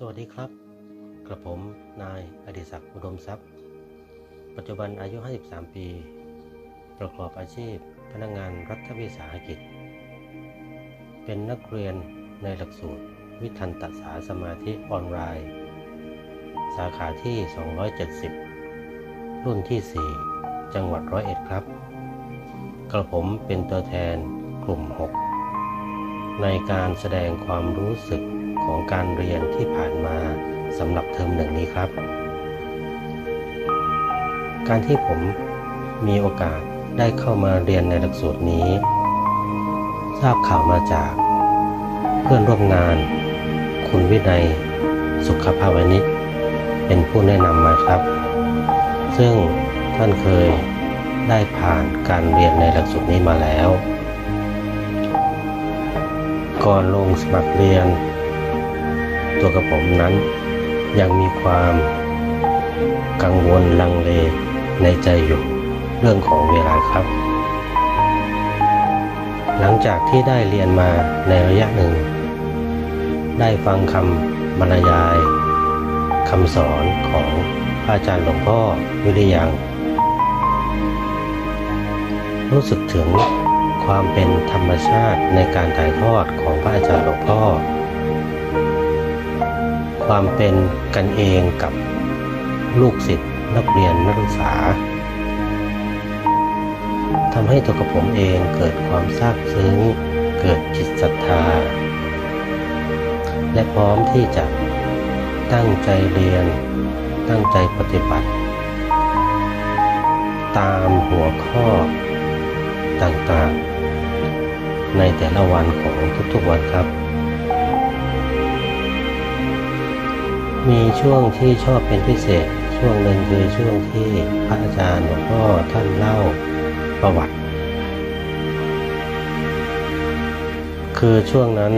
สวัสดีครับ กระผมนายอดิศักดิ์อุดมทรัพย์ ปัจจุบันอายุ 53 ปี ประกอบอาชีพพนักงานรัฐวิสาหกิจ เป็นนักเรียนในหลักสูตรวิทันตสาสมาธิออนไลน์ สาขาที่ 270 รุ่นที่ 4 จังหวัดร้อยเอ็ดครับ กระผมเป็นตัวแทนกลุ่ม 6 ในการแสดงความรู้สึก ของการเรียนที่ผ่านมาสำหรับเทอมหนึ่งนี้ครับ การที่ผมมีโอกาสได้เข้ามาเรียนในหลักสูตรนี้ ทราบข่าวมาจาก เพื่อนร่วมงาน คุณวินัย สุขภาวนิชเป็นผู้แนะนำมาครับ ซึ่งท่านเคยได้ผ่านการเรียนในหลักสูตรนี้มาแล้ว ก่อนลงสมัครเรียน ตัวกระผมนั้น ยังมีความกังวลลังเลในใจอยู่เรื่องของเวลาครับ หลังจากที่ได้เรียนมาในระยะหนึ่ง ได้ฟังคำบรรยายคำสอนของพระอาจารย์หลวงพ่อวิริยัง รู้สึกถึงความเป็นธรรมชาติในการถ่ายทอดของพระอาจารย์หลวงพ่อ ความเป็นกันเองกับลูกศิษย์นักเรียนนักศึกษาทำให้ตัวกับผมเองเกิดความซาบซึ้ง เกิดจิตศรัทธา และพร้อมที่จะตั้งใจเรียน ตั้งใจปฏิบัติ ตามหัวข้อต่างๆ ในแต่ละวันของทุกๆวันครับ มีช่วงที่ชอบเป็นพิเศษ ช่วงหนึ่งคือช่วงที่พระอาจารย์หลวงพ่อท่านเล่าประวัติ คือช่วงนั้น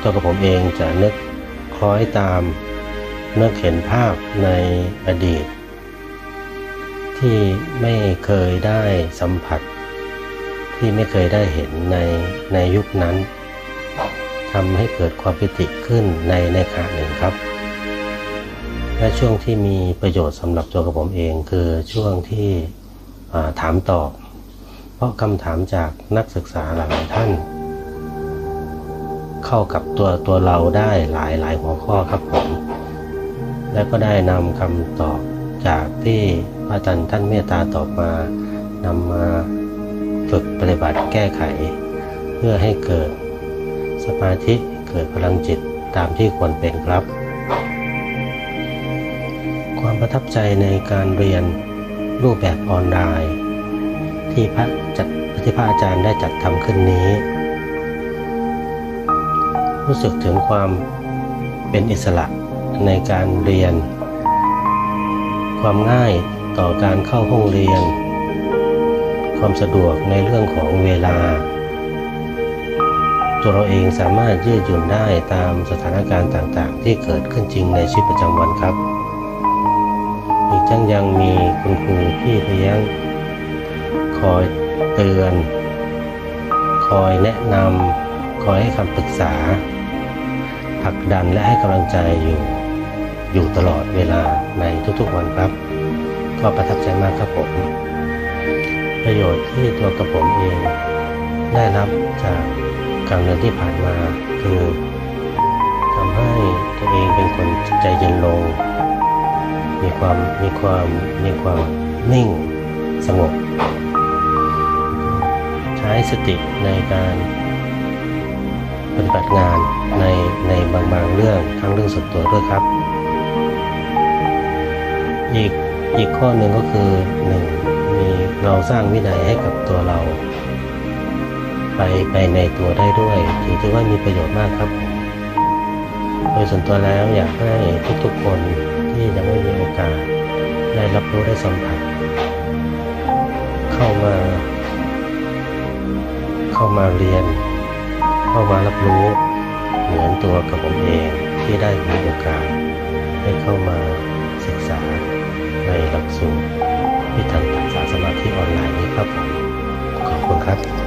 ตัวกับผมเองจะนึกคล้อยตามนึกเห็นภาพในอดีต ที่ไม่เคยได้สัมผัส ที่ไม่เคยได้เห็นในในยุคนั้นทำให้เกิดความปิติขึ้นในในขณะหนึ่งครับ และช่วงที่มีประโยชน์สำหรับตัวกับผมเอง คือช่วงที่ถามตอบ เพราะคำถามจากนักศึกษาหลายท่าน เข้ากับตัวตัวเราได้หลายหลายหัวข้อครับผม และก็ได้นำคำตอบจากที่พระอาจารย์ท่านเมตตาตอบมานำมาฝึกปฏิบัติแก้ไข เพื่อให้เกิดสมาธิเกิดพลังจิตตามที่ควรเป็นครับ ความประทับใจในการเรียนรูปแบบออนไลน์ ที่พระจัดที่พระอาจารย์ได้จัดทำขึ้นนี้ รู้สึกถึงความเป็นอิสระในการเรียน ความง่ายต่อการเข้าห้องเรียน ความสะดวกในเรื่องของเวลา ตัวเราเองสามารถยืดหยุ่นได้ตามสถานการณ์ต่างๆ ที่เกิดขึ้นจริงในชีวิตประจำวันครับ อีกทั้งยังมีคุณครูพี่เลี้ยง คอยเตือน คอยแนะนำคอยให้คำปรึกษาผลักดันและให้กำลังใจอยู่ อยู่ตลอดเวลาในทุกๆวันครับ ก็ประทับใจมากครับผม ประโยชน์ที่ตัวกระผมเอง ได้รับจากการเรียนที่ผ่านมาคือทำให้ตัวเองเป็นคนใจเย็นลง มีความมีความมีความนิ่งสงบ ใช้สติในการปฏิบัติงานในในบางบางเรื่องทั้งเรื่องส่วนตัวด้วยครับ อีกอีกข้อหนึ่งก็คือหนึ่งมีเราสร้างวินัยให้กับตัวเรา ไปไปในตัวได้ด้วย ถือถือว่ามีประโยชน์มากครับ โดยส่วนตัวแล้วอยากให้ทุกๆคน ที่ยังไม่มีโอกาสได้รับรู้ได้สัมผัส เข้ามา เข้ามาเรียน เข้ามารับรู้เหมือนตัวกับผมเองที่ได้มีโอกาส ได้เข้ามาศึกษาในหลักสูตรวิทันตสาสมาธิออนไลน์นี้ครับผมขอบคุณครับ